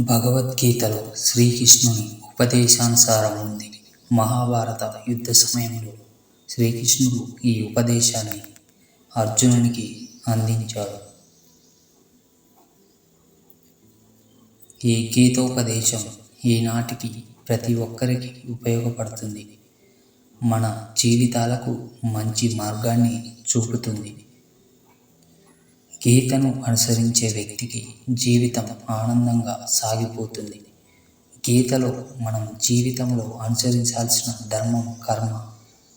భగవద్గీతలో శ్రీకృష్ణుని ఉపదేశానుసారం ఉంది. మహాభారత యుద్ధ సమయంలో శ్రీకృష్ణుడు ఈ ఉపదేశాన్ని అర్జునునికి అందించాడు. ఈ గీతోపదేశం ఈనాటికి ప్రతి ఒక్కరికి ఉపయోగపడుతుంది. మన జీవితాలకు మంచి మార్గాన్ని చూపుతుంది. గీతను అనుసరించే వ్యక్తికి జీవితం ఆనందంగా సాగిపోతుంది. గీతలో మనం జీవితంలో అనుసరించాల్సిన ధర్మం కర్మ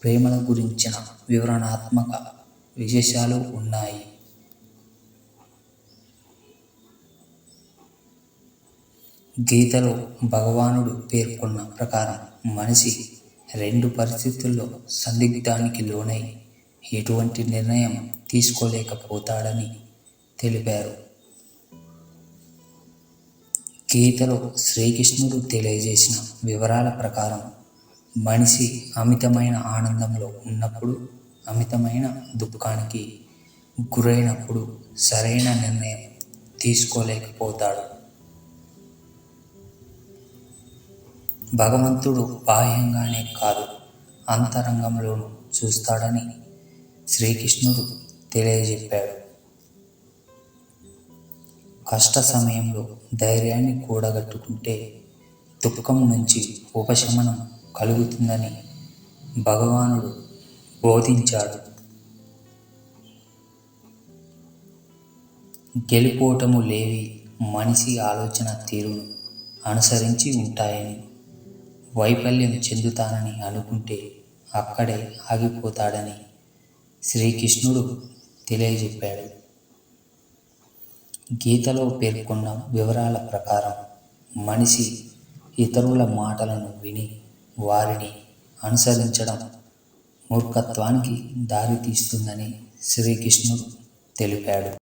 ప్రేమల గురించిన వివరణాత్మక విశేషాలు ఉన్నాయి. గీతలో భగవానుడు పేర్కొన్న ప్రకారం మనిషి రెండు పరిస్థితుల్లో సందిగ్ధానికి లోనై ఎటువంటి నిర్ణయం తీసుకోలేకపోతాడని తెలిపారు. గీతలో శ్రీకృష్ణుడు తెలియజేసిన వివరాల ప్రకారం మనిషి అమితమైన ఆనందంలో ఉన్నప్పుడు అమితమైన దుఃఖానికి గురైనప్పుడు సరైన నిర్ణయం తీసుకోలేకపోతాడు. భగవంతుడు బాహ్యంగానే కాదు అంతరంగంలోనూ చూస్తాడని శ్రీకృష్ణుడు తెలియజెప్పాడు. కష్ట సమయంలో ధైర్యాన్ని కూడగట్టుకుంటే దుఃఖం నుంచి ఉపశమనం కలుగుతుందని భగవానుడు బోధించాడు. గెలుపోటము లేవి మనిషి ఆలోచన తీరును అనుసరించి ఉంటాయని వైఫల్యం చెందుతానని అనుకుంటే అక్కడే ఆగిపోతాడని శ్రీకృష్ణుడు తెలియజెప్పాడు. గీతలో పేర్కొన్న వివరాల ప్రకారం మనిషి ఇతరుల మాటలను విని వారిని అనుసరించడం మూర్ఖత్వానికి దారితీస్తుందని శ్రీకృష్ణుడు తెలిపాడు.